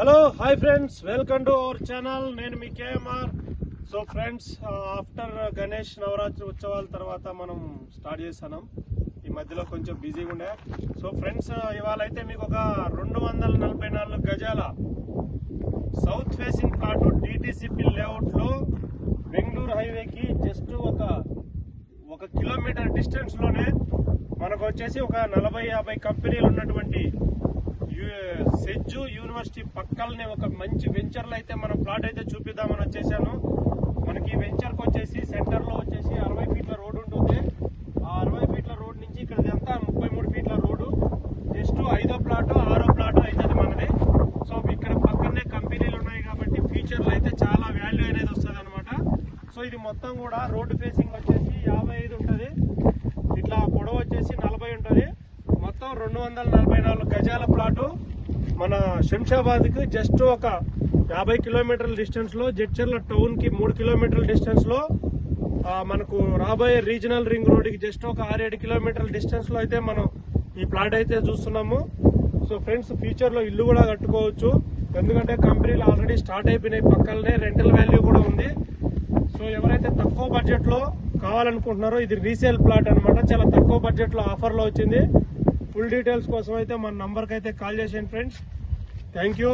Hello hi friends welcome to our channel నేను మీ KMR so friends after Ganesh Navratri ఉత్సవాల తర్వాత మనం start చేస్తున్నాం ఈ మధ్యలో కొంచెం బిజీగా ఉండే సో ఫ్రెండ్స్ uh, ఇవాళ అయితే మీకు ఒక రెండు వందల నలభై నాలుగు గజాల సౌత్ ఫేసింగ్ ప్లాట్ డిటిసిపి లేఅవుట్లో బెంగళూరు హైవేకి జస్ట్ ఒక ఒక కిలోమీటర్ డిస్టెన్స్లోనే మనకు వచ్చేసి ఒక నలభై యాభై కంపెనీలు ఉన్నటువంటి జూ యూనివర్సిటీ పక్కలనే ఒక మంచి వెంచర్లో అయితే మనం ప్లాట్ అయితే చూపిద్దామని వచ్చేసాను. మనకి వెంచర్కి వచ్చేసి సెంటర్లో వచ్చేసి అరవై ఫీట్ల రోడ్ ఉంటుంది ఆ అరవై ఫీట్ల రోడ్ నుంచి ఇక్కడ అంతా ముప్పై మూడు ఫీట్ల రోడ్డు. జస్ట్ ఐదో ప్లాట్ ఆరో ప్లాట్ అవుతుంది మనది. సో ఇక్కడ పక్కనే కంపెనీలు ఉన్నాయి కాబట్టి ఫ్యూచర్లో అయితే చాలా వాల్యూ అనేది వస్తుంది అనమాట సో ఇది మొత్తం కూడా రోడ్డు ఫేసింగ్ వచ్చేసి యాభై ఐదు ఉంటుంది. ఇట్లా పొడవు వచ్చేసి నలభై ఉంటుంది. మొత్తం రెండు వందల నలభై నాలుగు గజాల ప్లాటు. మన శంషాబాద్కి జస్ట్ ఒక యాభై కిలోమీటర్ల డిస్టెన్స్లో జడ్చర్ల టౌన్కి మూడు కిలోమీటర్ల డిస్టెన్స్లో మనకు రాబోయే రీజనల్ రింగ్ రోడ్కి జస్ట్ ఒక ఆరేడు కిలోమీటర్ల డిస్టెన్స్లో అయితే మనం ఈ ప్లాట్ అయితే చూస్తున్నాము. సో ఫ్రెండ్స్ ఫ్యూచర్లో ఇల్లు కూడా కట్టుకోవచ్చు. ఎందుకంటే కంపెనీలు ఆల్రెడీ స్టార్ట్ అయిపోయినాయి పక్కనే రెంటల్ వాల్యూ కూడా ఉంది. సో ఎవరైతే తక్కువ బడ్జెట్లో కావాలనుకుంటున్నారో ఇది రీసేల్ ప్లాట్ అన్నమాట. చాలా తక్కువ బడ్జెట్లో ఆఫర్లో వచ్చింది. ఫుల్ డీటెయిల్స్ కోసం అయితే మన నంబర్కి అయితే కాల్ చేసేయండి ఫ్రెండ్స్. Thank you.